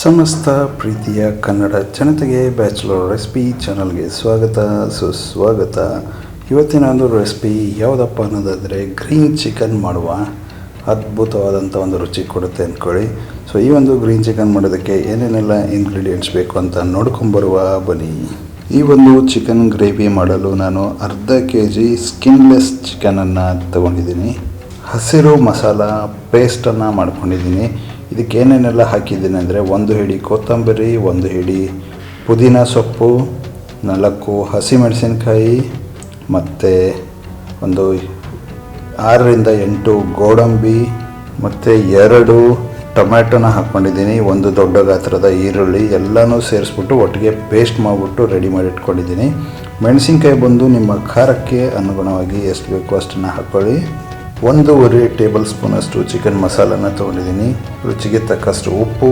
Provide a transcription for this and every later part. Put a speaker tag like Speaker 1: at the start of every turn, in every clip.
Speaker 1: ಸಮಸ್ತ ಪ್ರೀತಿಯ ಕನ್ನಡ ಜನತೆಗೆ ಬ್ಯಾಚುಲರ್ ರೆಸಿಪಿ ಚಾನಲ್ಗೆ ಸ್ವಾಗತ, ಸುಸ್ವಾಗತ. ಇವತ್ತಿನ ಒಂದು ರೆಸಿಪಿ ಯಾವುದಪ್ಪ ಅನ್ನೋದಾದರೆ ಗ್ರೀನ್ ಚಿಕನ್ ಮಾಡುವ ಅದ್ಭುತವಾದಂಥ ಒಂದು ರುಚಿ ಕೊಡುತ್ತೆ ಅಂದ್ಕೊಳ್ಳಿ. ಸೊ ಈ ಒಂದು ಗ್ರೀನ್ ಚಿಕನ್ ಮಾಡೋದಕ್ಕೆ ಏನೇನೆಲ್ಲ ಇಂಗ್ರೀಡಿಯೆಂಟ್ಸ್ ಬೇಕು ಅಂತ ನೋಡ್ಕೊಂಬರುವ ಬನ್ನಿ. ಈ ಒಂದು ಚಿಕನ್ ಗ್ರೇವಿ ಮಾಡಲು ನಾನು ಅರ್ಧ ಕೆ ಜಿ ಸ್ಕಿನ್ಲೆಸ್ ಚಿಕನನ್ನು ತಗೊಂಡಿದ್ದೀನಿ. ಹಸಿರು ಮಸಾಲ ಪೇಸ್ಟನ್ನು ಮಾಡ್ಕೊಂಡಿದ್ದೀನಿ. ಇದಕ್ಕೆ ಏನೇನೆಲ್ಲ ಹಾಕಿದ್ದೀನಿ ಅಂದರೆ ಒಂದು ಹಿಡಿ ಕೊತ್ತಂಬರಿ, ಒಂದು ಹಿಡಿ ಪುದೀನ ಸೊಪ್ಪು, ನಾಲ್ಕು ಹಸಿಮೆಣಸಿನ್ಕಾಯಿ ಮತ್ತು ಒಂದು ಆರರಿಂದ ಎಂಟು ಗೋಡಂಬಿ, ಮತ್ತು ಎರಡು ಟೊಮ್ಯಾಟೊನ ಹಾಕ್ಕೊಂಡಿದ್ದೀನಿ, ಒಂದು ದೊಡ್ಡ ಗಾತ್ರದ ಈರುಳ್ಳಿ, ಎಲ್ಲನೂ ಸೇರಿಸ್ಬಿಟ್ಟು ಒಟ್ಟಿಗೆ ಪೇಸ್ಟ್ ಮಾಡಿಬಿಟ್ಟು ರೆಡಿ ಮಾಡಿ ಇಟ್ಕೊಂಡಿದ್ದೀನಿ. ಮೆಣಸಿನ್ಕಾಯಿ ಬಂದು ನಿಮ್ಮ ಖಾರಕ್ಕೆ ಅನುಗುಣವಾಗಿ ಎಷ್ಟು ಬೇಕೋ ಅಷ್ಟನ್ನು ಹಾಕ್ಕೊಳ್ಳಿ ಒಂದೂವರೆ ಟೇಬಲ್ ಸ್ಪೂನಷ್ಟು ಚಿಕನ್ ಮಸಾಲನ ತೊಗೊಂಡಿದ್ದೀನಿ. ರುಚಿಗೆ ತಕ್ಕಷ್ಟು ಉಪ್ಪು,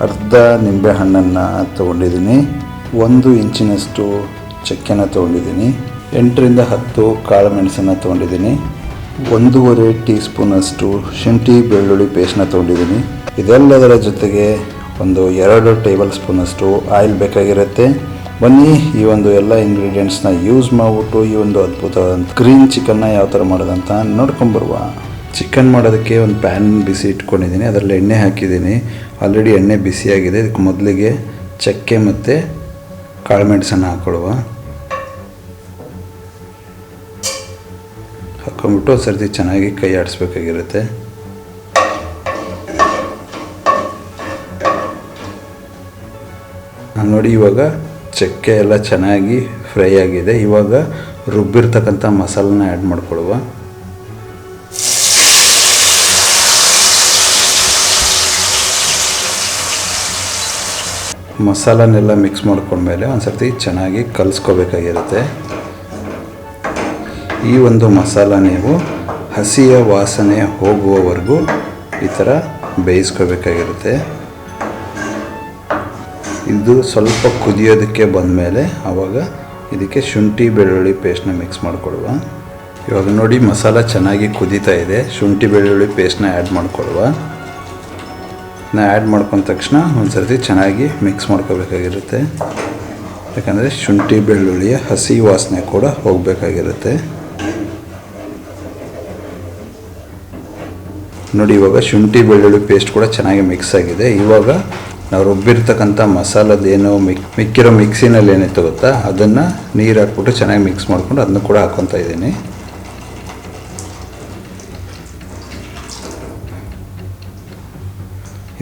Speaker 1: ಅರ್ಧ ನಿಂಬೆ ಹಣ್ಣನ್ನು ತೊಗೊಂಡಿದ್ದೀನಿ. ಒಂದು ಇಂಚಿನಷ್ಟು ಚಕ್ಕೆನ ತೊಗೊಂಡಿದ್ದೀನಿ. ಎಂಟರಿಂದ ಹತ್ತು ಕಾಳು ಮೆಣಸನ್ನು ತೊಗೊಂಡಿದ್ದೀನಿ. ಒಂದೂವರೆ ಟೀ ಸ್ಪೂನಷ್ಟು ಶುಂಠಿ ಬೆಳ್ಳುಳ್ಳಿ ಪೇಸ್ಟ್ನ ತೊಗೊಂಡಿದ್ದೀನಿ. ಇದೆಲ್ಲದರ ಜೊತೆಗೆ ಒಂದು ಎರಡು ಟೇಬಲ್ ಸ್ಪೂನಷ್ಟು ಆಯಿಲ್ ಬೇಕಾಗಿರುತ್ತೆ. ಬನ್ನಿ, ಈ ಒಂದು ಎಲ್ಲ ಇಂಗ್ರೀಡಿಯೆಂಟ್ಸ್ನ ಯೂಸ್ ಮಾಡಿಬಿಟ್ಟು, ಈ ಒಂದು ಅದ್ಭುತವಾದ ಗ್ರೀನ್ ಚಿಕನ್ನ ಯಾವ ಥರ ಮಾಡೋದಂತ ನೋಡ್ಕೊಂಬರುವ. ಚಿಕನ್ ಮಾಡೋದಕ್ಕೆ ಒಂದು ಪ್ಯಾನ್ ಬಿಸಿ ಇಟ್ಕೊಂಡಿದ್ದೀನಿ, ಅದರಲ್ಲಿ ಎಣ್ಣೆ ಹಾಕಿದ್ದೀನಿ. ಆಲ್ರೆಡಿ ಎಣ್ಣೆ ಬಿಸಿಯಾಗಿದೆ, ಇದಕ್ಕೆ ಮೊದಲಿಗೆ ಚಕ್ಕೆ ಮತ್ತು ಕಾಳುಮೆಣಸನ್ನು ಹಾಕ್ಕೊಳುವ ಹಾಕ್ಕೊಂಬಿಟ್ಟು ಒಂದು ಸರ್ತಿ ಚೆನ್ನಾಗಿ ಕೈ ಆಡಿಸ್ಬೇಕಾಗಿರುತ್ತೆ. ನೋಡಿ ಇವಾಗ ಚಕ್ಕೆ ಎಲ್ಲ ಚೆನ್ನಾಗಿ ಫ್ರೈ ಆಗಿದೆ. ಇವಾಗ ರುಬ್ಬಿರ್ತಕ್ಕಂಥ ಮಸಾಲನ ಆ್ಯಡ್ ಮಾಡ್ಕೊಳ್ಳುವ. ಮಸಾಲನೆಲ್ಲ ಮಿಕ್ಸ್ ಮಾಡ್ಕೊಂಡ್ಮೇಲೆ ಒಂದು ಸರ್ತಿ ಚೆನ್ನಾಗಿ ಕಲಿಸ್ಕೋಬೇಕಾಗಿರುತ್ತೆ. ಈ ಒಂದು ಮಸಾಲ ನೀವು ಹಸಿಯ ವಾಸನೆ ಹೋಗುವವರೆಗೂ ಈ ಥರ ಬೇಯಿಸ್ಕೋಬೇಕಾಗಿರುತ್ತೆ. ಇದು ಸ್ವಲ್ಪ ಕುದಿಯೋದಕ್ಕೆ ಬಂದಮೇಲೆ ಆವಾಗ ಇದಕ್ಕೆ ಶುಂಠಿ ಬೆಳ್ಳುಳ್ಳಿ ಪೇಸ್ಟ್ನ ಮಿಕ್ಸ್ ಮಾಡಿಕೊಡುವ. ಇವಾಗ ನೋಡಿ ಮಸಾಲ ಚೆನ್ನಾಗಿ ಕುದೀತಾ ಇದೆ. ಶುಂಠಿ ಬೆಳ್ಳುಳ್ಳಿ ಪೇಸ್ಟ್ನ ಆ್ಯಡ್ ಮಾಡಿಕೊಡುವ. ನಾ ಆ್ಯಡ್ ಮಾಡ್ಕೊಂಡ ತಕ್ಷಣ ಒಂದು ಸರ್ತಿ ಚೆನ್ನಾಗಿ ಮಿಕ್ಸ್ ಮಾಡ್ಕೋಬೇಕಾಗಿರುತ್ತೆ. ಯಾಕಂದರೆ ಶುಂಠಿ ಬೆಳ್ಳುಳ್ಳಿಯ ಹಸಿ ವಾಸನೆ ಕೂಡ ಹೋಗಬೇಕಾಗಿರುತ್ತೆ. ನೋಡಿ ಇವಾಗ ಶುಂಠಿ ಬೆಳ್ಳುಳ್ಳಿ ಪೇಸ್ಟ್ ಕೂಡ ಚೆನ್ನಾಗಿ ಮಿಕ್ಸ್ ಆಗಿದೆ. ಇವಾಗ ನಾವು ರುಬ್ಬಿರ್ತಕ್ಕಂಥ ಮಸಾಲದೇನು ಮಿಕ್, ಮಿಕ್ಕಿರೋ ಮಿಕ್ಸಿನಲ್ಲಿ ಏನಿತ್ತು ಗೊತ್ತಾ? ಅದನ್ನು ನೀರು ಹಾಕ್ಬಿಟ್ಟು ಚೆನ್ನಾಗಿ ಮಿಕ್ಸ್ ಮಾಡ್ಕೊಂಡು ಅದನ್ನು ಕೂಡ ಹಾಕ್ಕೊತಾ ಇದ್ದೀನಿ.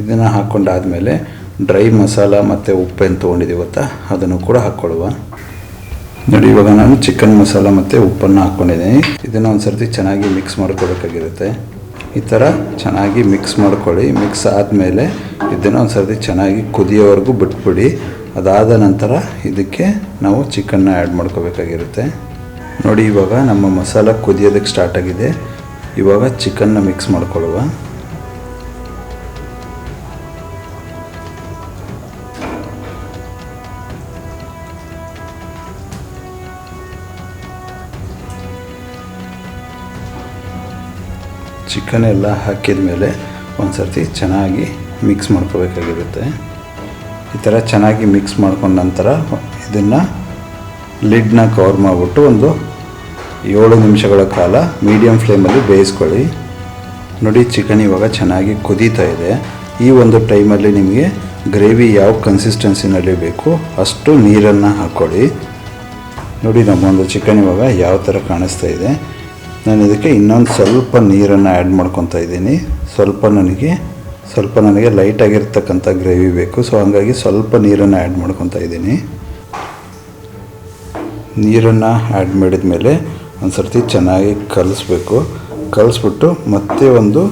Speaker 1: ಇದನ್ನು ಹಾಕ್ಕೊಂಡಾದಮೇಲೆ ಡ್ರೈ ಮಸಾಲ ಮತ್ತು ಉಪ್ಪೇನು ಗೊತ್ತಾ? ಅದನ್ನು ಕೂಡ ಹಾಕ್ಕೊಳ್ಳುವ. ನೋಡಿ, ಇವಾಗ ನಾನು ಚಿಕನ್ ಮಸಾಲ ಮತ್ತು ಉಪ್ಪನ್ನು ಹಾಕ್ಕೊಂಡಿದ್ದೀನಿ ಇದನ್ನು ಒಂದು ಸರ್ತಿ ಚೆನ್ನಾಗಿ ಮಿಕ್ಸ್ ಮಾಡ್ಕೊಬೇಕಾಗಿರುತ್ತೆ ಈ ಥರ ಚೆನ್ನಾಗಿ ಮಿಕ್ಸ್ ಮಾಡ್ಕೊಳ್ಳಿ. ಮಿಕ್ಸ್ ಆದಮೇಲೆ ಇದನ್ನು ಒಂದು ಸರ್ತಿ ಚೆನ್ನಾಗಿ ಕುದಿಯೋವರೆಗೂ ಬಿಟ್ಬಿಡಿ. ಅದಾದ ನಂತರ ಇದಕ್ಕೆ ನಾವು ಚಿಕನ್ನ ಆ್ಯಡ್ ಮಾಡ್ಕೋಬೇಕಾಗಿರುತ್ತೆ. ನೋಡಿ ಇವಾಗ ನಮ್ಮ ಮಸಾಲ ಕುದಿಯೋದಕ್ಕೆ ಸ್ಟಾರ್ಟ್ ಆಗಿದೆ. ಇವಾಗ ಚಿಕನ್ನ ಮಿಕ್ಸ್ ಮಾಡ್ಕೊಳ್ಳುವ. ಚಿಕನ್ ಎಲ್ಲ ಹಾಕಿದ ಮೇಲೆ ಒಂದು ಸರ್ತಿ ಚೆನ್ನಾಗಿ ಮಿಕ್ಸ್ ಮಾಡ್ಕೋಬೇಕಾಗಿರುತ್ತೆ. ಈ ಥರ ಚೆನ್ನಾಗಿ ಮಿಕ್ಸ್ ಮಾಡ್ಕೊಂಡ ನಂತರ ಇದನ್ನು ಲಿಡ್ನ ಕವರ್ ಮಾಡಿಬಿಟ್ಟು ಒಂದು ಏಳು ನಿಮಿಷಗಳ ಕಾಲ ಮೀಡಿಯಮ್ ಫ್ಲೇಮಲ್ಲಿ ಬೇಯಿಸ್ಕೊಳ್ಳಿ. ನೋಡಿ ಚಿಕನ್ ಇವಾಗ ಚೆನ್ನಾಗಿ ಕುದೀತಾ ಇದೆ. ಈ ಒಂದು ಟೈಮಲ್ಲಿ ನಿಮಗೆ ಗ್ರೇವಿ ಯಾವ ಕನ್ಸಿಸ್ಟೆನ್ಸಿನಲ್ಲಿ ಬೇಕು ಅಷ್ಟು ನೀರನ್ನು ಹಾಕ್ಕೊಳ್ಳಿ ನೋಡಿ ನಮ್ಮೊಂದು ಚಿಕನ್ ಇವಾಗ ಯಾವ ಥರ ಕಾಣಿಸ್ತಾ ಇದೆ. ನಾನು ಇದಕ್ಕೆ ಇನ್ನೊಂದು ಸ್ವಲ್ಪ ನೀರನ್ನು ಆ್ಯಡ್ ಮಾಡ್ಕೊತಾ ಇದ್ದೀನಿ. ಸ್ವಲ್ಪ ನನಗೆ ಸ್ವಲ್ಪ ನನಗೆ ಲೈಟಾಗಿರ್ತಕ್ಕಂಥ ಗ್ರೇವಿ ಬೇಕು. ಸೊ ಹಾಗಾಗಿ ಸ್ವಲ್ಪ ನೀರನ್ನು ಆ್ಯಡ್ ಮಾಡ್ಕೊತಾ ಇದ್ದೀನಿ. ನೀರನ್ನು ಆ್ಯಡ್ ಮಾಡಿದ ಮೇಲೆ ಒಂದು ಸರ್ತಿ ಚೆನ್ನಾಗಿ ಕಲಿಸ್ಬೇಕು. ಕಲಿಸ್ಬಿಟ್ಟು ಮತ್ತೆ ಒಂದು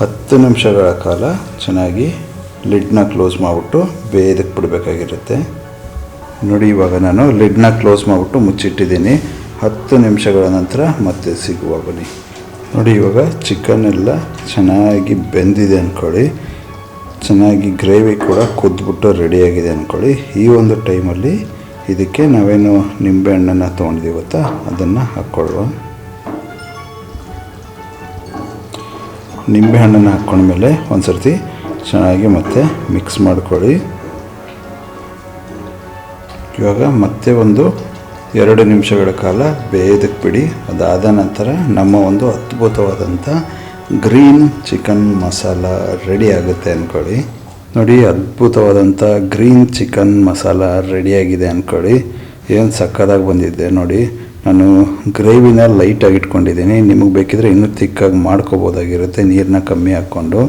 Speaker 1: ಹತ್ತು ನಿಮಿಷಗಳ ಕಾಲ ಚೆನ್ನಾಗಿ ಲಿಡ್ನ ಕ್ಲೋಸ್ ಮಾಡಿಬಿಟ್ಟು ಬೇಯದಕ್ಕೆ ಬಿಡಬೇಕಾಗಿರುತ್ತೆ. ನೋಡಿ, ಇವಾಗ ನಾನು ಲಿಡ್ನ ಕ್ಲೋಸ್ ಮಾಡಿಬಿಟ್ಟು ಮುಚ್ಚಿಟ್ಟಿದ್ದೀನಿ. ಹತ್ತು ನಿಮಿಷಗಳ ನಂತರ ಮತ್ತೆ ಸಿಗುವ ಬನ್ನಿ. ನೋಡಿ, ಇವಾಗ ಚಿಕನ್ ಎಲ್ಲ ಚೆನ್ನಾಗಿ ಬೆಂದಿದೆ ಅಂದ್ಕೊಳ್ಳಿ ಚೆನ್ನಾಗಿ ಗ್ರೇವಿ ಕೂಡ ಕುದ್ಬಿಟ್ಟು ರೆಡಿಯಾಗಿದೆ ಅಂದ್ಕೊಳ್ಳಿ ಈ ಒಂದು ಟೈಮಲ್ಲಿ ಇದಕ್ಕೆ ನಾವೇನು ನಿಂಬೆ ಹಣ್ಣನ್ನು ತೊಗೊಂಡಿದ್ದೀವಿ ಗೊತ್ತಾ? ಅದನ್ನು ಹಾಕ್ಕೊಳ್ಳುವ. ನಿಂಬೆ ಹಣ್ಣನ್ನು ಹಾಕ್ಕೊಂಡ್ಮೇಲೆ ಒಂದು ಸರ್ತಿ ಚೆನ್ನಾಗಿ ಮತ್ತೆ ಮಿಕ್ಸ್ ಮಾಡ್ಕೊಳ್ಳಿ. ಇವಾಗ ಮತ್ತೆ ಒಂದು ಎರಡು ನಿಮಿಷಗಳ ಕಾಲ ಬೇಯದಕ್ಕೆ ಬಿಡಿ. ಅದಾದ ನಂತರ ನಮ್ಮ ಒಂದು ಅದ್ಭುತವಾದಂಥ ಗ್ರೀನ್ ಚಿಕನ್ ಮಸಾಲ ರೆಡಿ ಆಗುತ್ತೆ ಅಂದ್ಕೊಳ್ಳಿ. ನೋಡಿ, ಅದ್ಭುತವಾದಂಥ ಗ್ರೀನ್ ಚಿಕನ್ ಮಸಾಲ ರೆಡಿಯಾಗಿದೆ ಅಂದ್ಕೊಳ್ಳಿ. ಏನು ಸಕ್ಕದಾಗಿ ಬಂದಿದ್ದೆ ನೋಡಿ. ನಾನು ಗ್ರೇವಿನ ಲೈಟಾಗಿ ಇಟ್ಕೊಂಡಿದ್ದೀನಿ. ನಿಮಗೆ ಬೇಕಿದ್ರೆ ಇನ್ನೂ ತಿಕ್ಕಾಗಿ ಮಾಡ್ಕೋಬೋದಾಗಿರುತ್ತೆ ನೀರನ್ನ ಕಮ್ಮಿ ಹಾಕ್ಕೊಂಡು.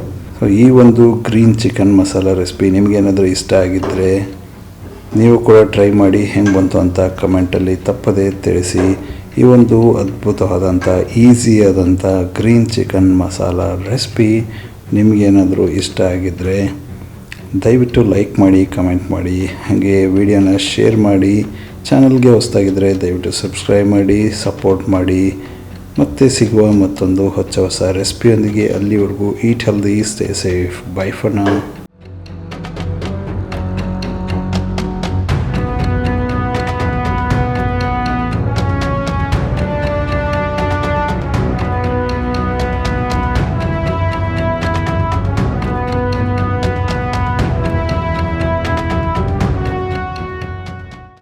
Speaker 1: ಈ ಒಂದು ಗ್ರೀನ್ ಚಿಕನ್ ಮಸಾಲ ರೆಸಿಪಿ ನಿಮಗೇನಾದರೂ ಇಷ್ಟ ಆಗಿದ್ದರೆ ನೀವು ಕೂಡ ಟ್ರೈ ಮಾಡಿ ಹೆಂಗೆ ಬಂತು ಅಂತ ಕಮೆಂಟಲ್ಲಿ ತಪ್ಪದೇ ತಿಳಿಸಿ. ಈ ಒಂದು ಅದ್ಭುತವಾದಂಥ ಈಸಿಯಾದಂಥ ಗ್ರೀನ್ ಚಿಕನ್ ಮಸಾಲ ರೆಸಿಪಿ ನಿಮಗೇನಾದರೂ ಇಷ್ಟ ಆಗಿದ್ದರೆ ದಯವಿಟ್ಟು ಲೈಕ್ ಮಾಡಿ ಕಮೆಂಟ್ ಮಾಡಿ. ಹಾಗೆ ವಿಡಿಯೋನ ಶೇರ್ ಮಾಡಿ. ಚಾನಲ್ಗೆ ಹೊಸದಾಗಿದ್ದರೆ ದಯವಿಟ್ಟು ಸಬ್ಸ್ಕ್ರೈಬ್ ಮಾಡಿ ಸಪೋರ್ಟ್ ಮಾಡಿ. ಮತ್ತೆ ಸಿಗುವ ಮತ್ತೊಂದು ಹೊಸ ಹೊಸ ರೆಸಿಪಿಯೊಂದಿಗೆ ಅಲ್ಲಿವರೆಗೂ eat healthy stay safe bye fur ನಾವು